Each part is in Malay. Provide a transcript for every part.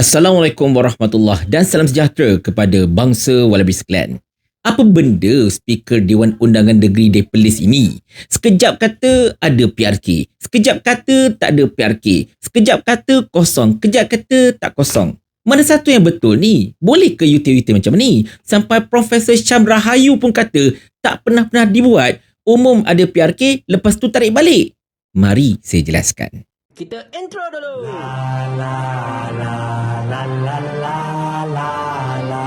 Assalamualaikum warahmatullahi dan salam sejahtera kepada bangsa Wallaby sekalian. Apa benda speaker Dewan Undangan Negeri Depelis ini? Sekejap kata ada PRK, sekejap kata tak ada PRK, sekejap kata kosong, kejap kata tak kosong. Mana satu yang betul ni? Boleh ke UT-UT macam ni? Sampai Profesor Syam Rahayu pun kata tak pernah-pernah dibuat umum ada PRK lepas tu tarik balik. Mari saya jelaskan. Kita intro dulu. La, la, la, la, la, la, la.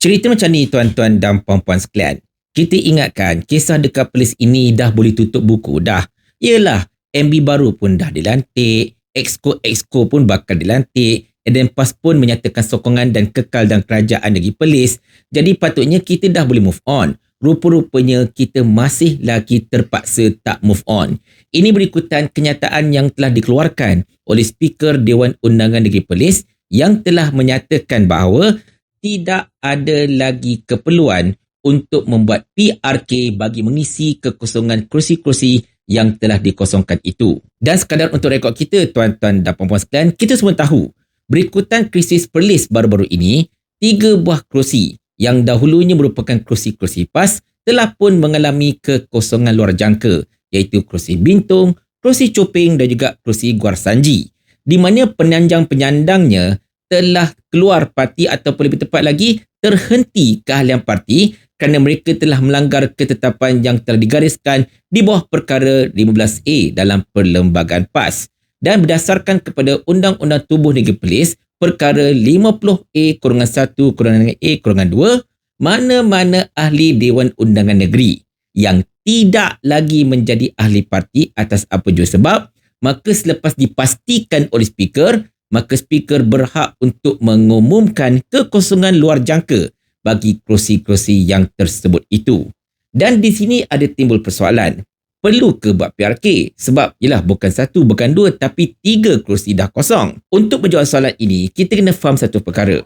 Cerita macam ni tuan-tuan dan puan-puan sekalian. Kita ingatkan kisah dekat polis ini dah boleh tutup buku dah. Yelah, MB baru pun dah dilantik, Exco-Exco pun bakal dilantik, Eden PAS pun menyatakan sokongan dan kekal dalam kerajaan negeri Perlis. Jadi patutnya kita dah boleh move on. Rupa-rupanya kita masih lagi terpaksa tak move on. Ini berikutan kenyataan yang telah dikeluarkan oleh Speaker Dewan Undangan Negeri Perlis yang telah menyatakan bahawa tidak ada lagi keperluan untuk membuat PRK bagi mengisi kekosongan kursi-kursi yang telah dikosongkan itu. Dan sekadar untuk rekod kita, tuan-tuan dan puan-puan sekalian, kita semua tahu Berikutan krisis Perlis baru-baru ini, tiga buah kerusi yang dahulunya merupakan kerusi-kerusi PAS telah pun mengalami kekosongan luar jangka iaitu kerusi Bintung, kerusi Coping dan juga kerusi Guar Sanji di mana penyanjang-penyandangnya telah keluar parti ataupun lebih tepat lagi terhenti keahlian parti kerana mereka telah melanggar ketetapan yang telah digariskan di bawah perkara 15A dalam perlembagaan PAS. Dan berdasarkan kepada Undang-Undang Tubuh Negeri Perlis perkara 50A kurungan 1 kurungan A kurungan 2 mana-mana ahli Dewan Undangan Negeri yang tidak lagi menjadi ahli parti atas apa jua sebab maka selepas dipastikan oleh speaker maka speaker berhak untuk mengumumkan kekosongan luar jangka bagi kerusi-kerusi yang tersebut itu. Dan di sini ada timbul persoalan perlu ke buat PRK? Sebab ialah bukan satu, bukan dua tapi tiga kerusi dah kosong. Untuk menjawab soalan ini, kita kena faham satu perkara.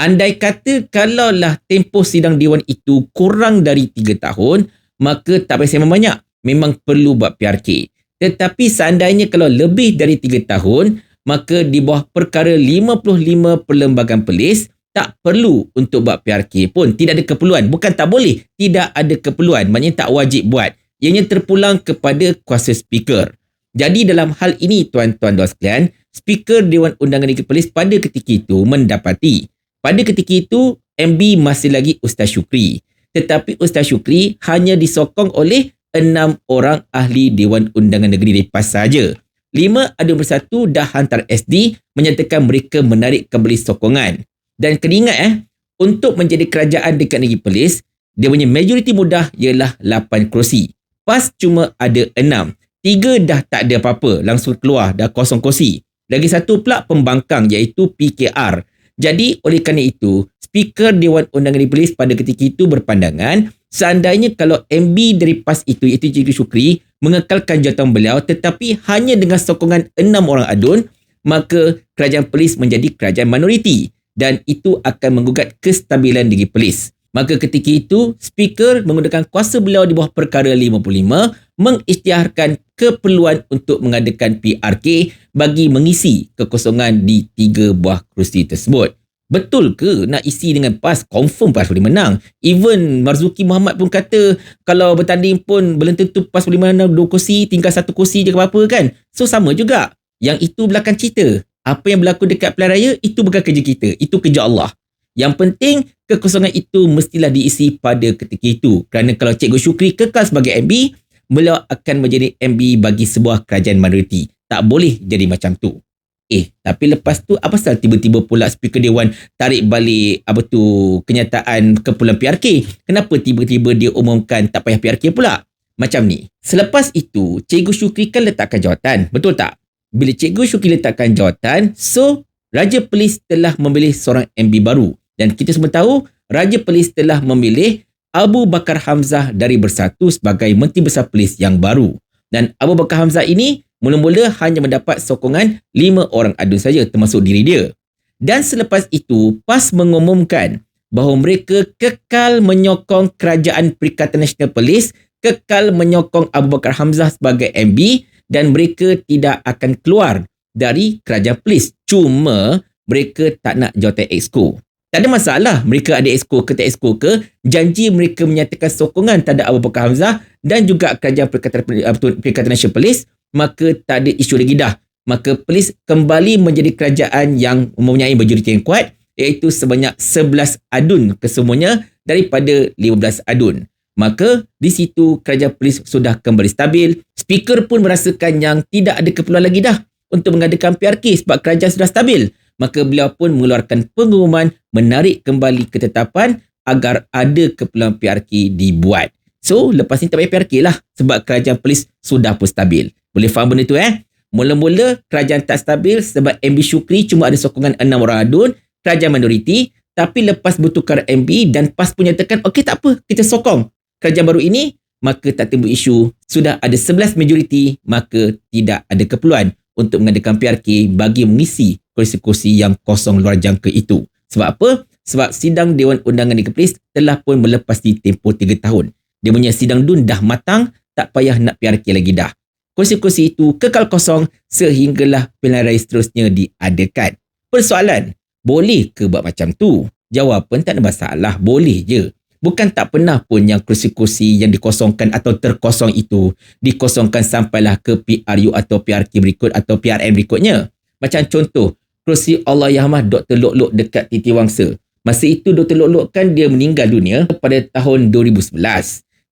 Andai kata kalaulah tempoh sidang Dewan itu kurang dari tiga tahun, maka tak payah banyak. Memang perlu buat PRK. Tetapi seandainya kalau lebih dari tiga tahun, maka di bawah perkara 55 perlembagaan polis, tak perlu untuk buat PRK pun. Tidak ada keperluan. Bukan tak boleh. Tidak ada keperluan. Maksudnya tak wajib buat ianya terpulang kepada kuasa speaker. Jadi dalam hal ini tuan-tuan dan sekalian, speaker Dewan Undangan Negeri Perlis pada ketika itu mendapati pada ketika itu MB masih lagi Ustaz Syukri. Tetapi Ustaz Syukri hanya disokong oleh enam orang ahli Dewan Undangan Negeri Lepas saja. Lima ada bersatu dah hantar SD menyatakan mereka menarik kembali sokongan. Dan kena ingat eh, untuk menjadi kerajaan dekat negeri Perlis, dia punya majoriti mudah ialah 8 kerusi. PAS cuma ada enam. Tiga dah tak ada apa-apa. Langsung keluar. Dah kosong kursi. Lagi satu pula pembangkang iaitu PKR. Jadi oleh kerana itu, Speaker Dewan Undangan di Polis pada ketika itu berpandangan seandainya kalau MB dari PAS itu iaitu Cikgu Syukri mengekalkan jawatan beliau tetapi hanya dengan sokongan enam orang adun maka kerajaan polis menjadi kerajaan minoriti dan itu akan menggugat kestabilan diri polis. Maka ketika itu, speaker menggunakan kuasa beliau di bawah perkara 55 mengisytiharkan keperluan untuk mengadakan PRK bagi mengisi kekosongan di tiga buah kerusi tersebut. Betul ke nak isi dengan PAS? Confirm PAS boleh menang. Even Marzuki Muhammad pun kata kalau bertanding pun belum tentu PAS boleh menang dua kursi, tinggal satu kursi je ke apa kan? So sama juga. Yang itu belakang cerita. Apa yang berlaku dekat pilihan raya, itu bukan kerja kita. Itu kerja Allah. Yang penting kekosongan itu mestilah diisi pada ketika itu. Kerana kalau Cikgu Syukri kekal sebagai MB, beliau akan menjadi MB bagi sebuah kerajaan minoriti. Tak boleh jadi macam tu. Eh, tapi lepas tu apa salah tiba-tiba pula speaker dewan tarik balik apa tu kenyataan kepulan PRK? Kenapa tiba-tiba dia umumkan tak payah PRK pula? Macam ni. Selepas itu, Cikgu Syukri kan letakkan jawatan. Betul tak? Bila Cikgu Syukri letakkan jawatan, so Raja Pelis telah memilih seorang MB baru. Dan kita semua tahu Raja Perlis telah memilih Abu Bakar Hamzah dari Bersatu sebagai Menteri Besar Perlis yang baru. Dan Abu Bakar Hamzah ini mula-mula hanya mendapat sokongan lima orang adun saja termasuk diri dia. Dan selepas itu PAS mengumumkan bahawa mereka kekal menyokong Kerajaan Perikatan Nasional Perlis, kekal menyokong Abu Bakar Hamzah sebagai MB dan mereka tidak akan keluar dari Kerajaan Perlis. Cuma mereka tak nak jawatan exco. Tak ada masalah mereka ada exco ke tak exco ke. Janji mereka menyatakan sokongan terhadap Abu Bakar Hamzah dan juga kerajaan Perikatan, Perikatan Nasional Polis. Maka tak ada isu lagi dah. Maka polis kembali menjadi kerajaan yang mempunyai majoriti yang kuat iaitu sebanyak 11 adun kesemuanya daripada 15 adun. Maka di situ kerajaan polis sudah kembali stabil. Speaker pun merasakan yang tidak ada keperluan lagi dah untuk mengadakan PRK sebab kerajaan sudah stabil maka beliau pun mengeluarkan pengumuman menarik kembali ketetapan agar ada keperluan PRK dibuat. So, lepas ni tak payah PRK lah sebab kerajaan polis sudah pun stabil. Boleh faham benda tu eh? Mula-mula kerajaan tak stabil sebab MB Syukri cuma ada sokongan 6 orang adun, kerajaan minoriti. Tapi lepas bertukar MB dan PAS pun nyatakan, okey tak apa, kita sokong kerajaan baru ini, maka tak timbul isu. Sudah ada 11 majoriti, maka tidak ada keperluan untuk mengadakan PRK bagi mengisi kursi-kursi yang kosong luar jangka itu. Sebab apa? Sebab sidang Dewan Undangan Negeri Perlis telah pun melepasi tempoh 3 tahun. Dia punya sidang DUN dah matang, tak payah nak PRK lagi dah. Kursi-kursi itu kekal kosong sehinggalah pilihan raya seterusnya diadakan. Persoalan, boleh ke buat macam tu? Jawapan tak ada masalah, boleh je. Bukan tak pernah pun yang kursi-kursi yang dikosongkan atau terkosong itu dikosongkan sampailah ke PRU atau PRK berikut atau PRN berikutnya. Macam contoh, kerusi Allah Yahmah Dr. Lok Lok dekat Titi Wangsa. Masa itu Dr. Lok Lok kan dia meninggal dunia pada tahun 2011.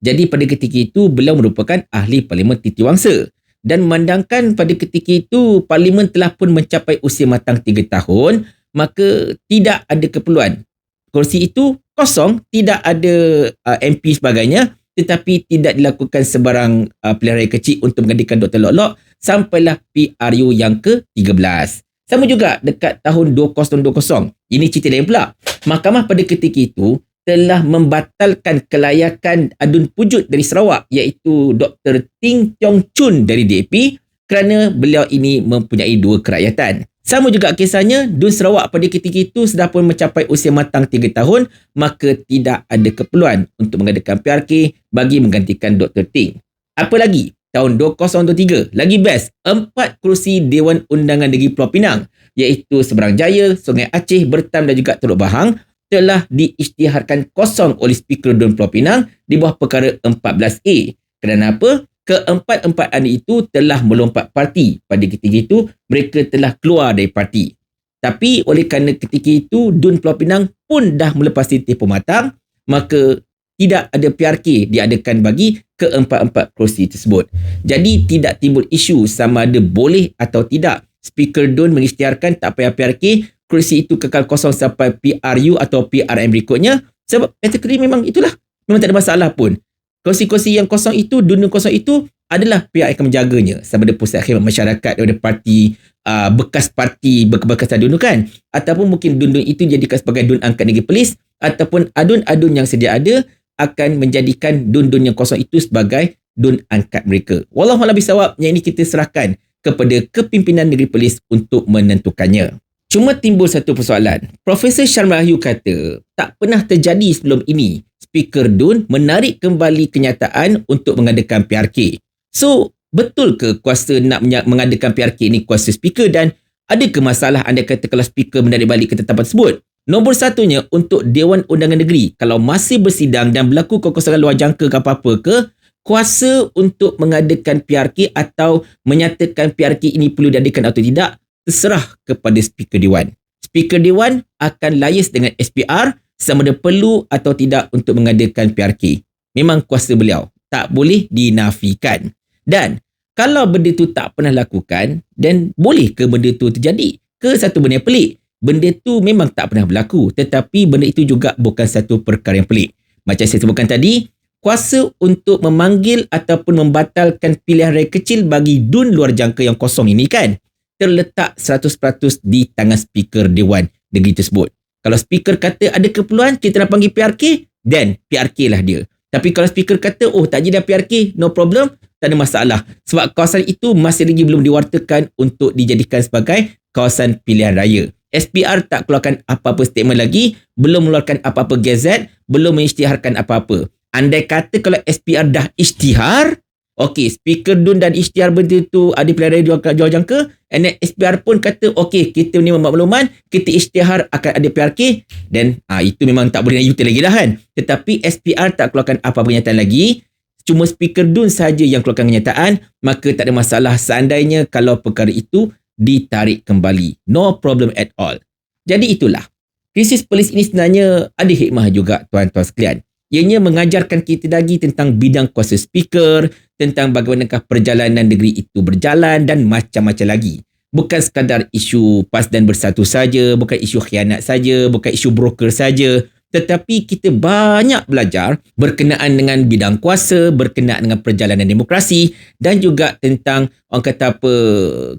Jadi pada ketika itu beliau merupakan ahli Parlimen Titi Wangsa. Dan memandangkan pada ketika itu Parlimen telah pun mencapai usia matang 3 tahun, maka tidak ada keperluan. Kursi itu kosong, tidak ada uh, MP sebagainya, tetapi tidak dilakukan sebarang uh, raya kecil untuk menggantikan Dr. Lok Lok sampailah PRU yang ke-13. Sama juga dekat tahun 2020. Ini cerita lain pula. Mahkamah pada ketika itu telah membatalkan kelayakan adun pujut dari Sarawak iaitu Dr. Ting Tiong Chun dari DAP kerana beliau ini mempunyai dua kerakyatan. Sama juga kisahnya, Dun Sarawak pada ketika itu sudah pun mencapai usia matang 3 tahun, maka tidak ada keperluan untuk mengadakan PRK bagi menggantikan Dr. Ting. Apa lagi? Tahun 2023. Lagi best, empat kerusi Dewan Undangan Negeri Pulau Pinang iaitu Seberang Jaya, Sungai Aceh, Bertam dan juga Teluk Bahang telah diisytiharkan kosong oleh Speaker Dewan Pulau Pinang di bawah perkara 14A. Kerana apa? Keempat-empat anda itu telah melompat parti. Pada ketika itu, mereka telah keluar dari parti. Tapi oleh kerana ketika itu, Dun Pulau Pinang pun dah melepasi tempoh matang, maka tidak ada PRK diadakan bagi keempat-empat kerusi tersebut. Jadi tidak timbul isu sama ada boleh atau tidak Speaker Dun mengisytiharkan tak payah PRK, kerusi itu kekal kosong sampai PRU atau PRM berikutnya sebab kategori memang itulah. Memang tak ada masalah pun. Kerusi-kerusi yang kosong itu, Dun kosong itu adalah pihak yang akan menjaganya sama ada pusat khidmat masyarakat daripada parti uh, bekas parti bekas adun kan ataupun mungkin dun-dun itu dijadikan sebagai dun angkat negeri polis ataupun adun-adun yang sedia ada akan menjadikan dun-dun yang kosong itu sebagai dun angkat mereka. Wallahualam bisawab yang ini kita serahkan kepada kepimpinan negeri polis untuk menentukannya. Cuma timbul satu persoalan. Profesor Syarmahayu kata tak pernah terjadi sebelum ini Speaker Dun menarik kembali kenyataan untuk mengadakan PRK. So, betul ke kuasa nak mengadakan PRK ini kuasa Speaker dan ada ke masalah anda kata kalau Speaker menarik balik ketetapan tersebut? Nombor satunya untuk Dewan Undangan Negeri. Kalau masih bersidang dan berlaku kekosongan luar jangka ke apa-apa ke, kuasa untuk mengadakan PRK atau menyatakan PRK ini perlu diadakan atau tidak, terserah kepada Speaker Dewan. Speaker Dewan akan layas dengan SPR sama ada perlu atau tidak untuk mengadakan PRK. Memang kuasa beliau. Tak boleh dinafikan. Dan kalau benda tu tak pernah lakukan, dan boleh ke benda tu terjadi? Ke satu benda yang pelik? Benda tu memang tak pernah berlaku tetapi benda itu juga bukan satu perkara yang pelik. Macam saya sebutkan tadi, kuasa untuk memanggil ataupun membatalkan pilihan raya kecil bagi dun luar jangka yang kosong ini kan terletak 100% di tangan speaker Dewan Negeri tersebut. Kalau speaker kata ada keperluan kita nak panggil PRK, then PRK lah dia. Tapi kalau speaker kata, oh tak jadi PRK, no problem, tak ada masalah. Sebab kawasan itu masih lagi belum diwartakan untuk dijadikan sebagai kawasan pilihan raya. SPR tak keluarkan apa-apa statement lagi, belum mengeluarkan apa-apa gazet, belum mengisytiharkan apa-apa. Andai kata kalau SPR dah isytihar, Okey, speaker Dun dan Ikhtiar benda tu ada raya jual, jual jangka. And then SPR pun kata, okey, kita ni makluman, kita isytihar akan ada PRK. Dan ah itu memang tak boleh nak yuti lagi dah kan. Tetapi SPR tak keluarkan apa pernyataan lagi. Cuma speaker Dun saja yang keluarkan kenyataan. Maka tak ada masalah seandainya kalau perkara itu ditarik kembali. No problem at all. Jadi itulah. Krisis polis ini sebenarnya ada hikmah juga tuan-tuan sekalian. Ianya mengajarkan kita lagi tentang bidang kuasa speaker, tentang bagaimanakah perjalanan negeri itu berjalan dan macam-macam lagi. Bukan sekadar isu PAS dan bersatu saja, bukan isu khianat saja, bukan isu broker saja, tetapi kita banyak belajar berkenaan dengan bidang kuasa, berkenaan dengan perjalanan demokrasi dan juga tentang orang kata apa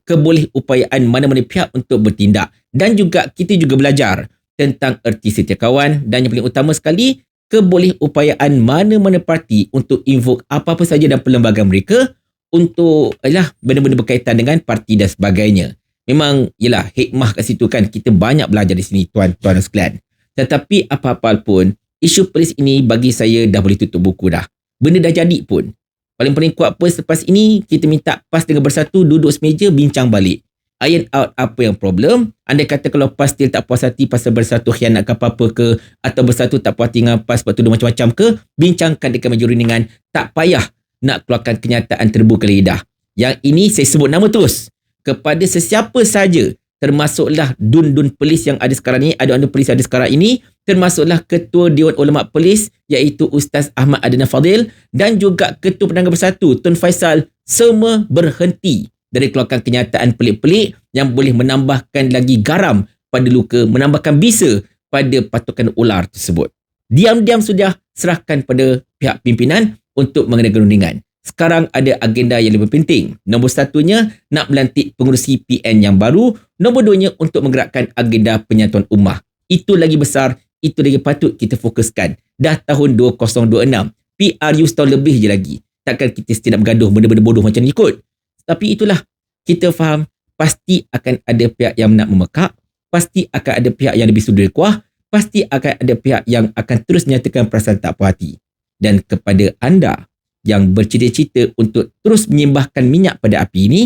keboleh upayaan mana-mana pihak untuk bertindak. Dan juga kita juga belajar tentang erti setia kawan dan yang paling utama sekali keboleh upayaan mana-mana parti untuk invoke apa-apa saja dalam perlembagaan mereka untuk ialah benda-benda berkaitan dengan parti dan sebagainya. Memang ialah hikmah kat situ kan kita banyak belajar di sini tuan-tuan sekalian. Tetapi apa-apa pun isu polis ini bagi saya dah boleh tutup buku dah. Benda dah jadi pun. Paling-paling kuat pun selepas ini kita minta PAS dengan bersatu duduk semeja bincang balik iron out apa yang problem. Anda kata kalau PAS still tak puas hati pasal bersatu khianat ke apa-apa ke atau bersatu tak puas hati dengan PAS sebab tuduh macam-macam ke, bincangkan dekat meja rundingan. Tak payah nak keluarkan kenyataan terbuka lidah. Yang ini saya sebut nama terus. Kepada sesiapa saja termasuklah dun-dun polis yang ada sekarang ini, ada dun polis yang ada sekarang ini, termasuklah Ketua Dewan Ulama Polis iaitu Ustaz Ahmad Adnan Fadil dan juga Ketua Penangga Bersatu Tun Faisal semua berhenti dari keluarkan kenyataan pelik-pelik yang boleh menambahkan lagi garam pada luka, menambahkan bisa pada patukan ular tersebut. Diam-diam sudah serahkan pada pihak pimpinan untuk mengenakan rundingan. Sekarang ada agenda yang lebih penting. Nombor satunya, nak melantik pengurusi PN yang baru. Nombor duanya, untuk menggerakkan agenda penyatuan ummah. Itu lagi besar, itu lagi patut kita fokuskan. Dah tahun 2026. PRU setahun lebih je lagi. Takkan kita setiap bergaduh benda-benda bodoh macam ni kot. Tapi itulah kita faham pasti akan ada pihak yang nak memekak, pasti akan ada pihak yang lebih sudut kuah, pasti akan ada pihak yang akan terus menyatakan perasaan tak puas hati. Dan kepada anda yang bercita-cita untuk terus menyembahkan minyak pada api ini,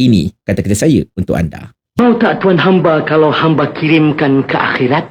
ini kata-kata saya untuk anda. Mau tak tuan hamba kalau hamba kirimkan ke akhirat?